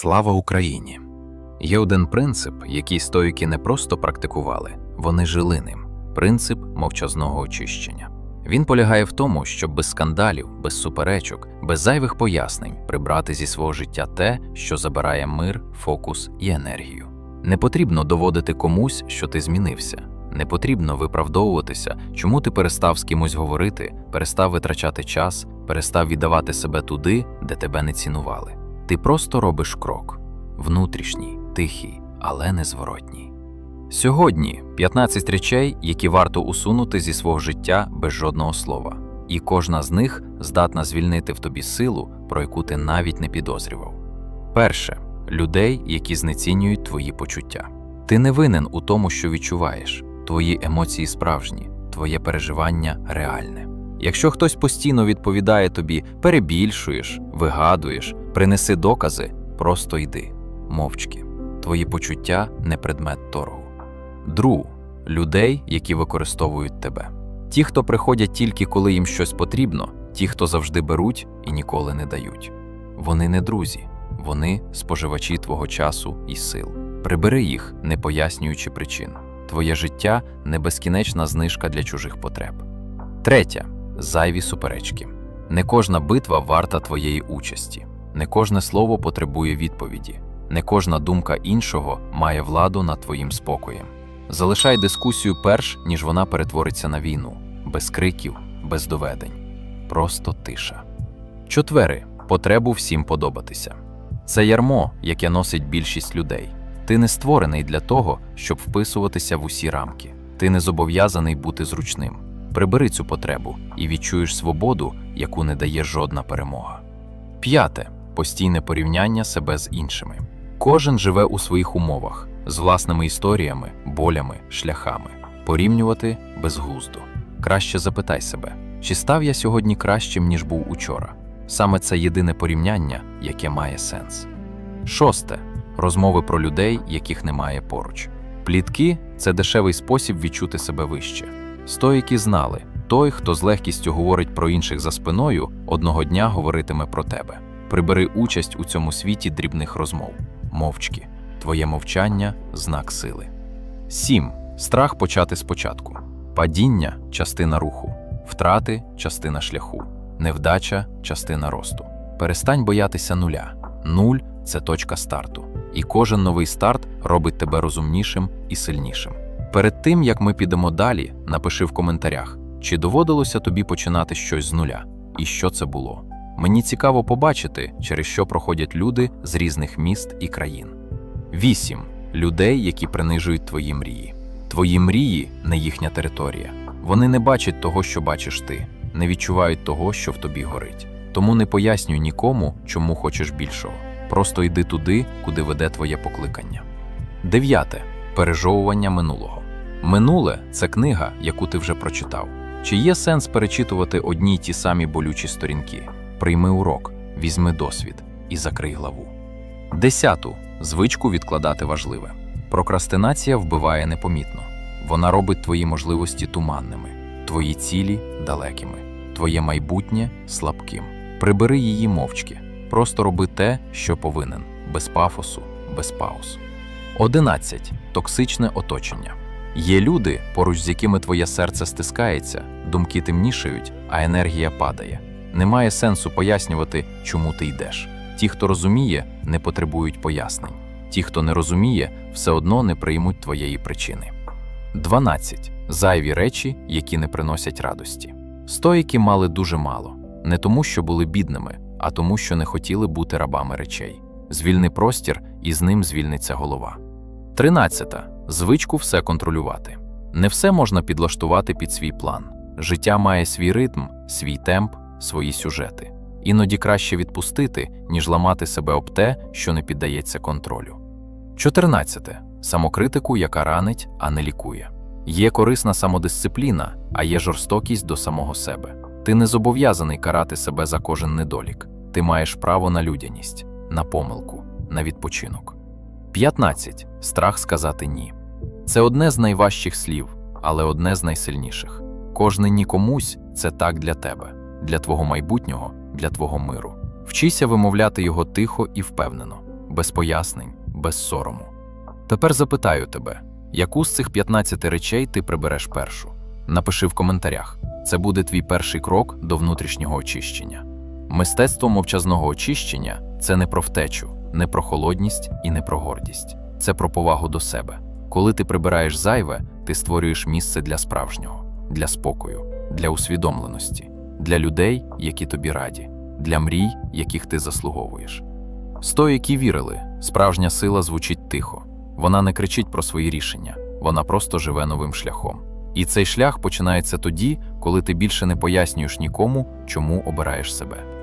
Слава Україні! Є один принцип, який стоїки не просто практикували, вони жили ним принцип мовчазного очищення. Він полягає в тому, щоб без скандалів, без суперечок, без зайвих пояснень прибрати зі свого життя те, що забирає мир, фокус і енергію. Не потрібно доводити комусь, що ти змінився. Не потрібно виправдовуватися, чому ти перестав з кимось говорити, перестав витрачати час, перестав віддавати себе туди, де тебе не цінували. Ти просто робиш крок внутрішній, тихий, але незворотній. Сьогодні 15 речей, які варто усунути зі свого життя без жодного слова, і кожна з них здатна звільнити в тобі силу, про яку ти навіть не підозрював. Перше людей, які знецінюють твої почуття. Ти не винен у тому, що відчуваєш, твої емоції справжні, твоє переживання реальне. Якщо хтось постійно відповідає тобі, перебільшуєш, вигадуєш, принеси докази, просто йди, мовчки. Твої почуття не предмет торгу. Дру людей, які використовують тебе. Ті, хто приходять тільки коли їм щось потрібно, ті, хто завжди беруть і ніколи не дають. Вони не друзі, вони споживачі твого часу і сил. Прибери їх, не пояснюючи причин. Твоє життя не безкінечна знижка для чужих потреб. Третє зайві суперечки. Не кожна битва варта твоєї участі, не кожне слово потребує відповіді, не кожна думка іншого має владу над твоїм спокоєм. Залишай дискусію перш, ніж вона перетвориться на війну, без криків, без доведень. Просто тиша. Четвери потребу всім подобатися. Це ярмо, яке носить більшість людей. Ти не створений для того, щоб вписуватися в усі рамки. Ти не зобов'язаний бути зручним. Прибери цю потребу і відчуєш свободу, яку не дає жодна перемога. П'яте постійне порівняння себе з іншими. Кожен живе у своїх умовах з власними історіями, болями, шляхами. Порівнювати безглуздо. Краще запитай себе, чи став я сьогодні кращим, ніж був учора. Саме це єдине порівняння, яке має сенс. Шосте розмови про людей, яких немає поруч. Плітки це дешевий спосіб відчути себе вище. Стоїки знали, той, хто з легкістю говорить про інших за спиною, одного дня говоритиме про тебе. Прибери участь у цьому світі дрібних розмов, мовчки. Твоє мовчання знак сили. 7. Страх почати спочатку. Падіння частина руху, втрати частина шляху, невдача частина росту. Перестань боятися нуля. Нуль це точка старту. І кожен новий старт робить тебе розумнішим і сильнішим. Перед тим як ми підемо далі, напиши в коментарях, чи доводилося тобі починати щось з нуля, і що це було. Мені цікаво побачити, через що проходять люди з різних міст і країн. 8. Людей, які принижують твої мрії. Твої мрії не їхня територія. Вони не бачать того, що бачиш ти, не відчувають того, що в тобі горить. Тому не пояснюй нікому, чому хочеш більшого. Просто йди туди, куди веде твоє покликання. Дев'яте пережовування минулого. Минуле це книга, яку ти вже прочитав. Чи є сенс перечитувати одні й ті самі болючі сторінки? Прийми урок, візьми досвід і закрий главу. Десяту звичку відкладати важливе. Прокрастинація вбиває непомітно. Вона робить твої можливості туманними, твої цілі далекими, твоє майбутнє слабким. Прибери її мовчки. Просто роби те, що повинен, без пафосу, без пауз. 11. Токсичне оточення. Є люди, поруч з якими твоє серце стискається, думки темнішають, а енергія падає. Немає сенсу пояснювати, чому ти йдеш. Ті, хто розуміє, не потребують пояснень. Ті, хто не розуміє, все одно не приймуть твоєї причини. 12. Зайві речі, які не приносять радості. Стоїки мали дуже мало, не тому, що були бідними, а тому, що не хотіли бути рабами речей. Звільни простір, і з ним звільниться голова. 13. Звичку все контролювати. Не все можна підлаштувати під свій план. Життя має свій ритм, свій темп, свої сюжети. Іноді краще відпустити, ніж ламати себе об те, що не піддається контролю. 14. Самокритику, яка ранить, а не лікує. Є корисна самодисципліна, а є жорстокість до самого себе. Ти не зобов'язаний карати себе за кожен недолік. Ти маєш право на людяність, на помилку, на відпочинок. 15. Страх сказати ні. Це одне з найважчих слів, але одне з найсильніших. Кожне ні комусь це так для тебе, для твого майбутнього, для твого миру. Вчися вимовляти його тихо і впевнено. без пояснень, без сорому. Тепер запитаю тебе, яку з цих 15 речей ти прибереш першу? Напиши в коментарях. Це буде твій перший крок до внутрішнього очищення. Мистецтво мовчазного очищення це не про втечу, не про холодність і не про гордість. Це про повагу до себе. Коли ти прибираєш зайве, ти створюєш місце для справжнього, для спокою, для усвідомленості, для людей, які тобі раді, для мрій, яких ти заслуговуєш. Стоїки вірили, справжня сила звучить тихо. Вона не кричить про свої рішення, вона просто живе новим шляхом. І цей шлях починається тоді, коли ти більше не пояснюєш нікому, чому обираєш себе.